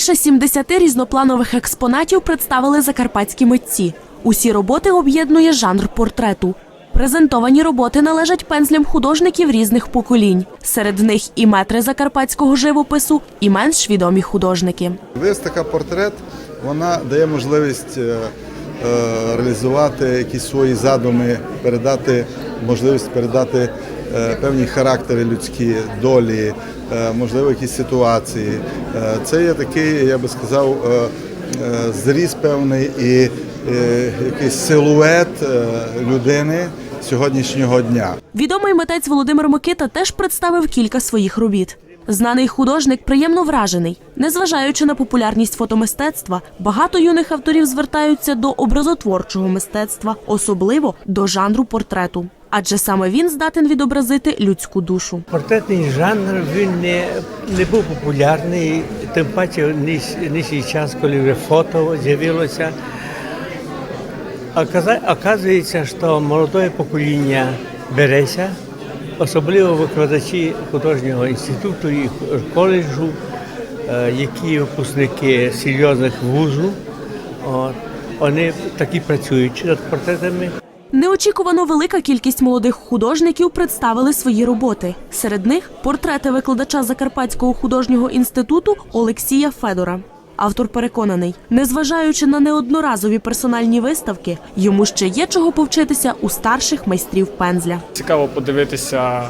Більше 70 різнопланових експонатів представили закарпатські митці. Усі роботи об'єднує жанр портрету. Презентовані роботи належать пензлям художників різних поколінь. Серед них і метри закарпатського живопису, і менш відомі художники. Виставка портрет вона дає можливість е, е, реалізувати якісь свої задуми, передати можливість передати е, певні характери людські, долі, можливо, якісь ситуації. Е, Це є такий, я би сказав, е, е, зріз певний і е, якийсь силует е, людини сьогоднішнього дня. Відомий митець Володимир Микита теж представив кілька своїх робіт. Знаний художник приємно вражений. Незважаючи на популярність фотомистецтва, багато юних авторів звертаються до образотворчого мистецтва, особливо до жанру портрету. Адже саме він здатен відобразити людську душу. Портретний жанр він не, не був популярний, тим паче нинішній час, коли вже фото з'явилося. Оказується, що молоде покоління береться, особливо викладачі художнього інституту і коледжу, е, які випускники серйозних вузів. Вони такі працюють над портретами. Неочікувано велика кількість молодих художників представили свої роботи. Серед них портрети викладача Закарпатського художнього інституту Олексія Федора. Автор переконаний, незважаючи на неодноразові персональні виставки, йому ще є чого повчитися у старших майстрів пензля. Цікаво подивитися,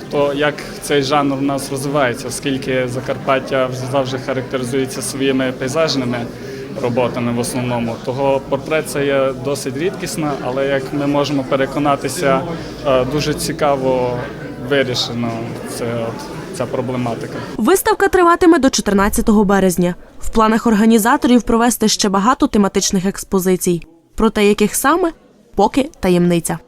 хто як цей жанр у нас розвивається, оскільки Закарпаття завжди характеризується своїми пейзажними роботами в основному. Того портрет це є досить рідкісна, але як ми можемо переконатися, е, дуже цікаво вирішено це, от, ця проблематика. Виставка триватиме до 14 березня. В планах організаторів провести ще багато тематичних експозицій. Проте яких саме поки таємниця.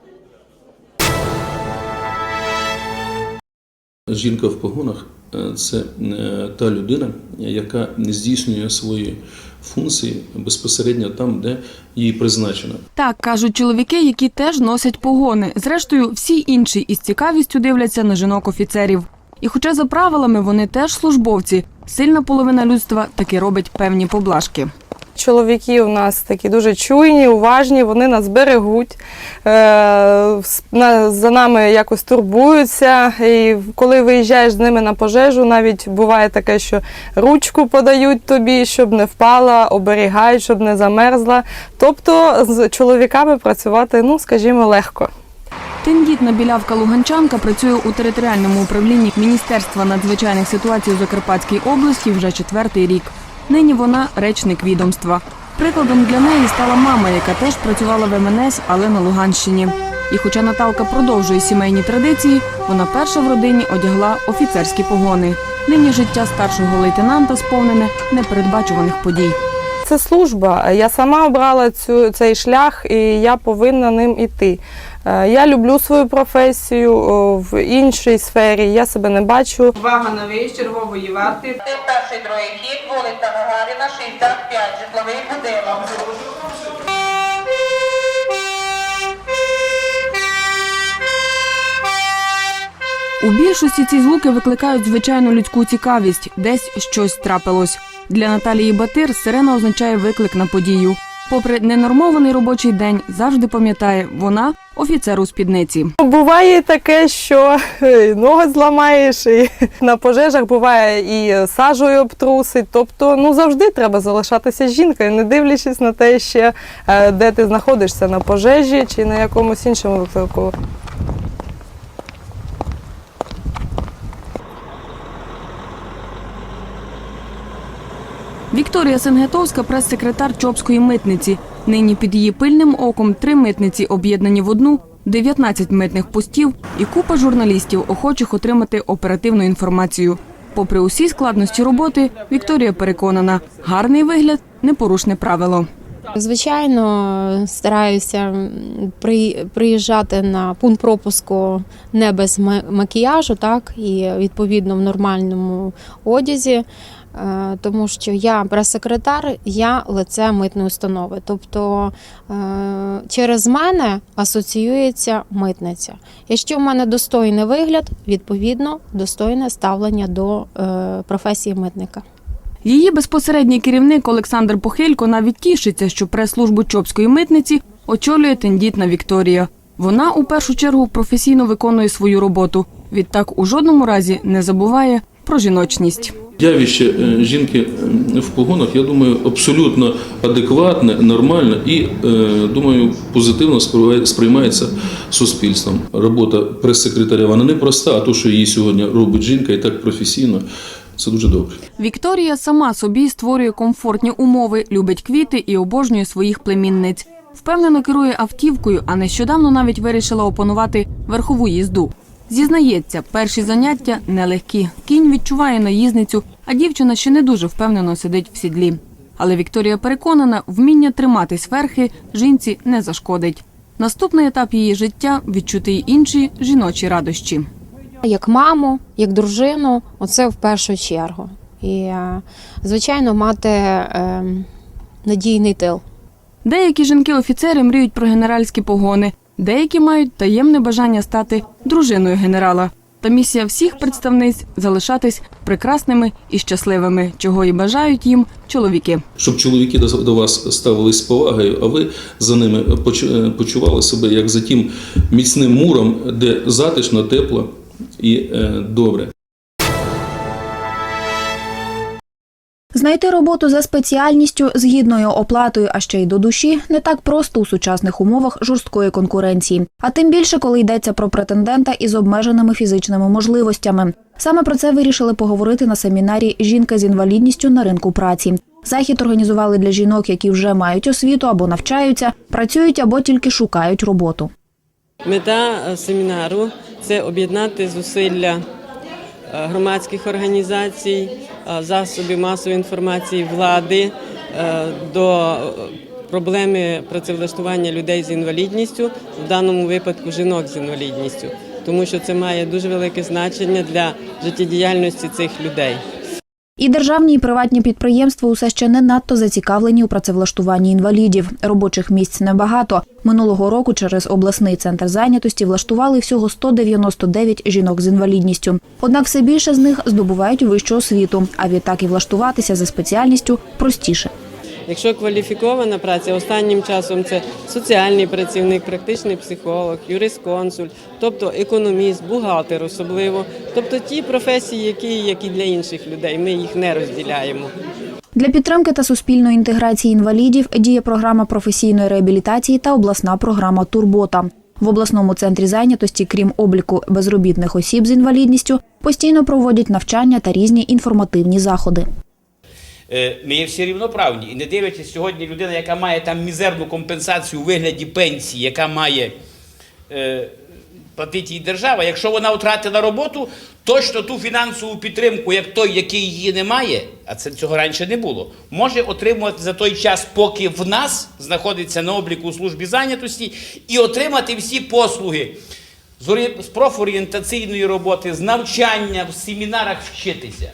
Жінка в погонах е, це е, та людина, яка здійснює свої функції безпосередньо там, де їй призначено. Так кажуть чоловіки, які теж носять погони. Зрештою, всі інші із цікавістю дивляться на жінок офіцерів. І хоча за правилами вони теж службовці, сильна половина людства таки робить певні поблажки. Чоловіки у нас такі дуже чуйні, уважні, вони нас берегуть, е, за нами якось турбуються. І коли виїжджаєш з ними на пожежу, навіть буває таке, що ручку подають тобі, щоб не впала, оберігають, щоб не замерзла. Тобто з чоловіками працювати, ну скажімо, легко. Тендітна білявка Луганчанка працює у територіальному управлінні Міністерства надзвичайних ситуацій у Закарпатській області вже четвертий рік. Нині вона речник відомства. Прикладом для неї стала мама, яка теж працювала в МНС, але на Луганщині. І хоча Наталка продовжує сімейні традиції, вона перша в родині одягла офіцерські погони. Нині життя старшого лейтенанта сповнене непередбачуваних подій. Це служба. Я сама обрала цю, цей шлях і я повинна ним іти. Е, Я люблю свою професію в іншій сфері. Я себе не бачу Увага на виїзд чергової варти. Це перший другий хід, вулиця Гагаріна, 65, житловий будинок. У більшості ці звуки викликають звичайну людську цікавість, десь щось трапилось. Для Наталії Батир сирена означає виклик на подію. Попри ненормований робочий день, завжди пам'ятає, вона офіцер у спідниці. Буває таке, що е, ноги зламаєш, і на пожежах буває і сажею обтрусить. Тобто, ну завжди треба залишатися жінкою, не дивлячись на те, ще е, де ти знаходишся на пожежі чи на якомусь іншому виклику. Вікторія Сенгетовська, прес-секретар Чопської митниці. Нині під її пильним оком три митниці об'єднані в одну, 19 митних постів і купа журналістів, охочих отримати оперативну інформацію. Попри усі складності роботи, Вікторія переконана, гарний вигляд непорушне правило. Звичайно, стараюся при- приїжджати на пункт пропуску не без макіяжу, так і відповідно в нормальному одязі, тому що я прес-секретар, я лице митної установи. Тобто е, через мене асоціюється митниця. Якщо в мене достойний вигляд, відповідно достойне ставлення до е, професії митника. Її безпосередній керівник Олександр Похилько навіть тішиться, що прес-службу Чопської митниці очолює тендітна Вікторія. Вона у першу чергу професійно виконує свою роботу. Відтак у жодному разі не забуває про жіночність. Явище е, жінки в погонах, я думаю, абсолютно адекватне, нормальне і, е, думаю, позитивно сприймає- сприймається суспільством. Робота прес-секретаря вона не проста, а то, що її сьогодні робить жінка і так професійно, це дуже добре. Вікторія сама собі створює комфортні умови, любить квіти і обожнює своїх племінниць. Впевнено керує автівкою, а нещодавно навіть вирішила опанувати верхову їзду. Зізнається, перші заняття нелегкі. Кінь відчуває наїзницю, а дівчина ще не дуже впевнено сидить в сідлі. Але Вікторія переконана, вміння триматись верхи жінці не зашкодить. Наступний етап її життя відчути й інші жіночі радощі. Як маму, як дружину, оце в першу чергу. І, е, звичайно, мати е, надійний тил. Деякі жінки-офіцери мріють про генеральські погони, деякі мають таємне бажання стати дружиною генерала. Та місія всіх представниць залишатись прекрасними і щасливими, чого і бажають їм чоловіки. Щоб чоловіки до вас ставились з повагою, а ви за ними е, почували себе як за тим міцним муром, де затишно, тепло і е, добре. Знайти роботу за спеціальністю з гідною оплатою, а ще й до душі, не так просто у сучасних умовах жорсткої конкуренції. А тим більше, коли йдеться про претендента із обмеженими фізичними можливостями. Саме про це вирішили поговорити на семінарі Жінка з інвалідністю на ринку праці. Захід організували для жінок, які вже мають освіту або навчаються, працюють або тільки шукають роботу. Мета е, семінару це об'єднати зусилля громадських організацій, е, засобів масової інформації влади е, до е, проблеми працевлаштування людей з інвалідністю, в даному випадку жінок з інвалідністю, тому що це має дуже велике значення для життєдіяльності цих людей. І державні і приватні підприємства усе ще не надто зацікавлені у працевлаштуванні інвалідів. Робочих місць небагато. Минулого року через обласний центр зайнятості влаштували всього 199 жінок з інвалідністю. Однак все більше з них здобувають вищу освіту, а відтак і влаштуватися за спеціальністю простіше. Якщо кваліфікована праця, останнім часом це соціальний працівник, практичний психолог, юрисконсульт, тобто економіст, бухгалтер особливо, тобто ті професії, які, які для інших людей, ми їх не розділяємо. Для підтримки та суспільної інтеграції інвалідів діє програма професійної реабілітації та обласна програма Турбота. В обласному центрі зайнятості, крім обліку безробітних осіб з інвалідністю, постійно проводять навчання та різні інформативні заходи. Е, Ми є всі рівноправні. І не дивлячись сьогодні людина, яка має там мізерну компенсацію у вигляді пенсії, яка має е, платити їй держава, якщо вона втратила роботу, точно ту фінансову підтримку, як той, який її не має, а це цього раніше не було, може отримувати за той час, поки в нас знаходиться на обліку у службі зайнятості, і отримати всі послуги з орі- з профорієнтаційної роботи, з навчання, в семінарах вчитися.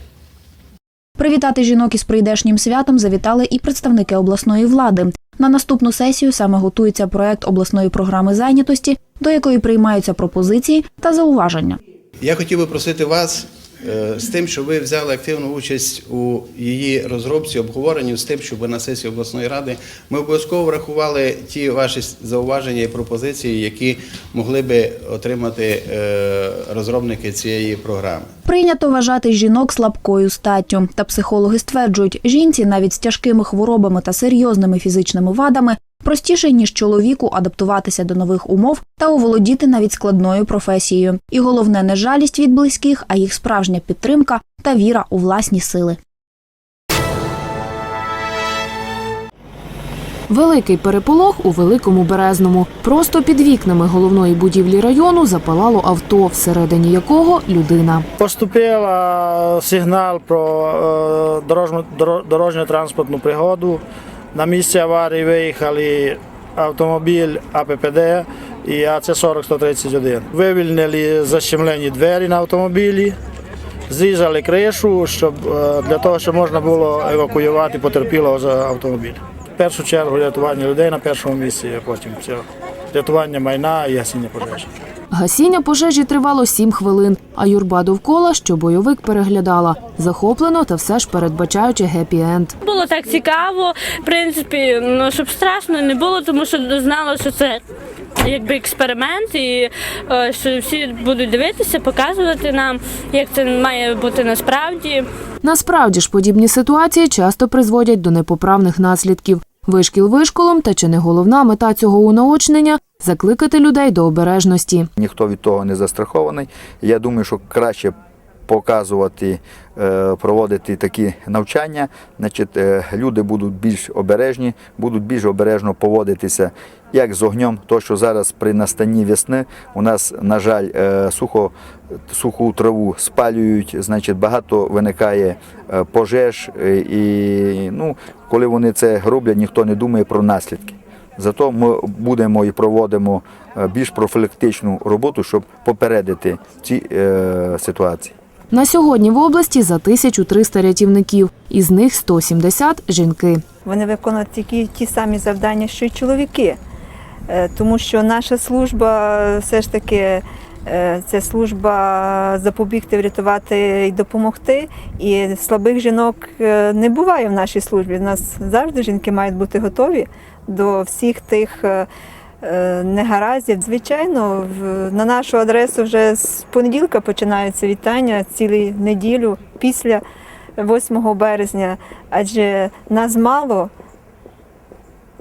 Привітати жінок із прийдешнім святом завітали і представники обласної влади. На наступну сесію саме готується проект обласної програми зайнятості, до якої приймаються пропозиції та зауваження. Я хотів би просити вас е, з тим, щоб ви взяли активну участь у її розробці, обговоренні, з тим, щоб на сесії обласної ради ми обов'язково врахували ті ваші зауваження і пропозиції, які могли би отримати е, розробники цієї програми. Прийнято вважати жінок слабкою статтю. Та психологи стверджують, жінці навіть з тяжкими хворобами та серйозними фізичними вадами простіше ніж чоловіку адаптуватися до нових умов та оволодіти навіть складною професією. І головне не жалість від близьких, а їх справжня підтримка та віра у власні сили. Великий переполох у великому березному. Просто під вікнами головної будівлі району запалало авто, всередині якого людина. Поступив е, сигнал про е, дорожню, доро- дорожньо-транспортну пригоду. На місце аварії виїхали автомобіль АППД і АЦ-40-131. Вивільнили защемлені двері на автомобілі, зрізали кришу, щоб, е, для того, щоб можна було евакуювати потерпілого з автомобіля. Першу чергу рятування людей на першому місці, а потім все. рятування майна і гасіння пожежі. Гасіння пожежі тривало 7 хвилин, а юрба довкола, що бойовик переглядала. Захоплено та все ж передбачаючи гепі-енд. Було так цікаво, в принципі, ну щоб страшно не було, тому що знала, що це якби експеримент, і е, що всі будуть дивитися, показувати нам, як це має бути насправді. Насправді ж подібні ситуації часто призводять до непоправних наслідків. Вишкіл вишколом, та чи не головна мета цього унаочнення закликати людей до обережності. Ніхто від того не застрахований. Я думаю, що краще показувати, е, проводити такі навчання. Значить, е, люди будуть більш обережні, будуть більш обережно поводитися як з огнем, то що зараз при настанні весни у нас, на жаль, е, сухо, суху траву спалюють, значить, багато виникає е, пожеж, е, і ну, коли вони це роблять, ніхто не думає про наслідки. Зато ми будемо і проводимо е, більш профілактичну роботу, щоб попередити ці е, ситуації. На сьогодні в області за 1300 рятівників, із них 170 – жінки. Вони виконують тільки ті самі завдання, що й чоловіки. Тому що наша служба все ж таки це служба запобігти, врятувати і допомогти. І слабих жінок е, не буває в нашій службі. У нас завжди жінки мають бути готові до всіх тих е, е, негараздів. Звичайно, на нашу адресу вже з понеділка починаються вітання цілу неділю після 8 березня, адже нас мало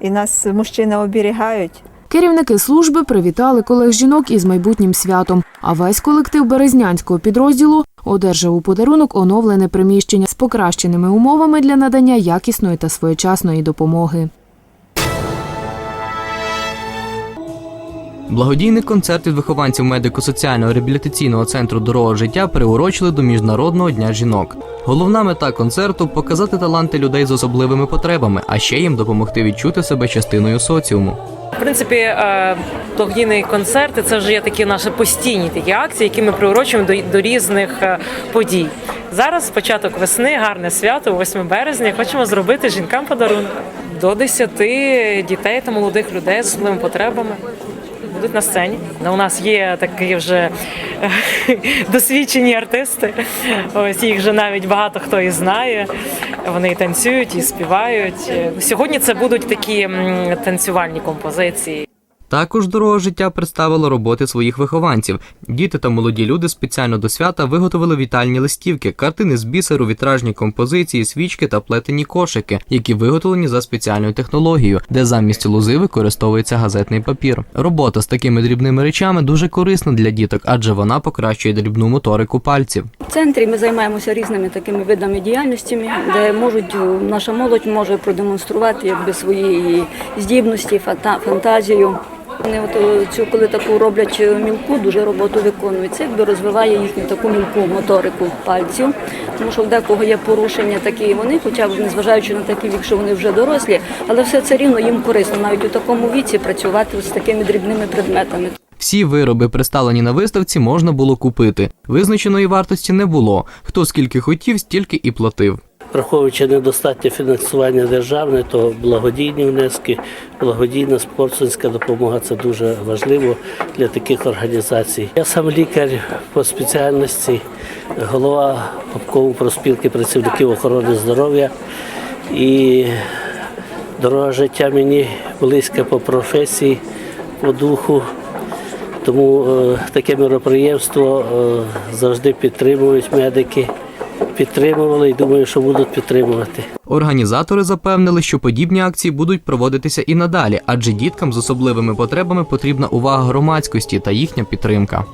і нас мужчини оберігають. Керівники служби привітали колег жінок із майбутнім святом, а весь колектив березнянського підрозділу одержав у подарунок оновлене приміщення з покращеними умовами для надання якісної та своєчасної допомоги. Благодійний концерт від вихованців медико-соціального реабілітаційного центру дорога життя приурочили до Міжнародного дня жінок. Головна мета концерту показати таланти людей з особливими потребами, а ще їм допомогти відчути себе частиною соціуму. В принципі, е, благодійні концерти це вже є такі наші постійні такі акції, які ми приурочуємо до, до різних е, подій. Зараз початок весни, гарне свято, 8 березня. Хочемо зробити жінкам подарунок. До 10 дітей та молодих людей з особливими потребами будуть на сцені. У нас є такі вже е, досвідчені артисти. Ось їх вже навіть багато хто і знає. Вони і танцюють, і співають. Сьогодні це будуть такі танцювальні композиції. Також дорога життя представила роботи своїх вихованців. Діти та молоді люди спеціально до свята виготовили вітальні листівки, картини з бісеру, вітражні композиції, свічки та плетені кошики, які виготовлені за спеціальною технологією, де замість лози використовується газетний папір. Робота з такими дрібними речами дуже корисна для діток, адже вона покращує дрібну моторику пальців. В центрі ми займаємося різними такими видами діяльності, де можуть наша молодь може продемонструвати якби свої здібності, фантазію. Вони от е, цю, коли таку роблять е, мілку, дуже роботу виконують. Це якби розвиває їхню таку мілку моторику пальців, тому що в декого є порушення такі вони, хоча б незважаючи на такий вік, що вони вже дорослі, але все це рівно їм корисно навіть у такому віці працювати з такими дрібними предметами. Всі вироби, представлені на виставці, можна було купити. Визначеної вартості не було. Хто скільки хотів, стільки і платив. Враховуючи недостатнє фінансування державне, то благодійні внески, благодійна спортсменська допомога це дуже важливо для таких організацій. Я сам лікар по спеціальності, голова обкому проспілки працівників охорони здоров'я і дорога життя мені близька по професії, по духу. Тому е, таке мероприємство е, завжди підтримують медики. Підтримували і думаю, що будуть підтримувати. Організатори запевнили, що подібні акції будуть проводитися і надалі, адже діткам з особливими потребами потрібна увага громадськості та їхня підтримка.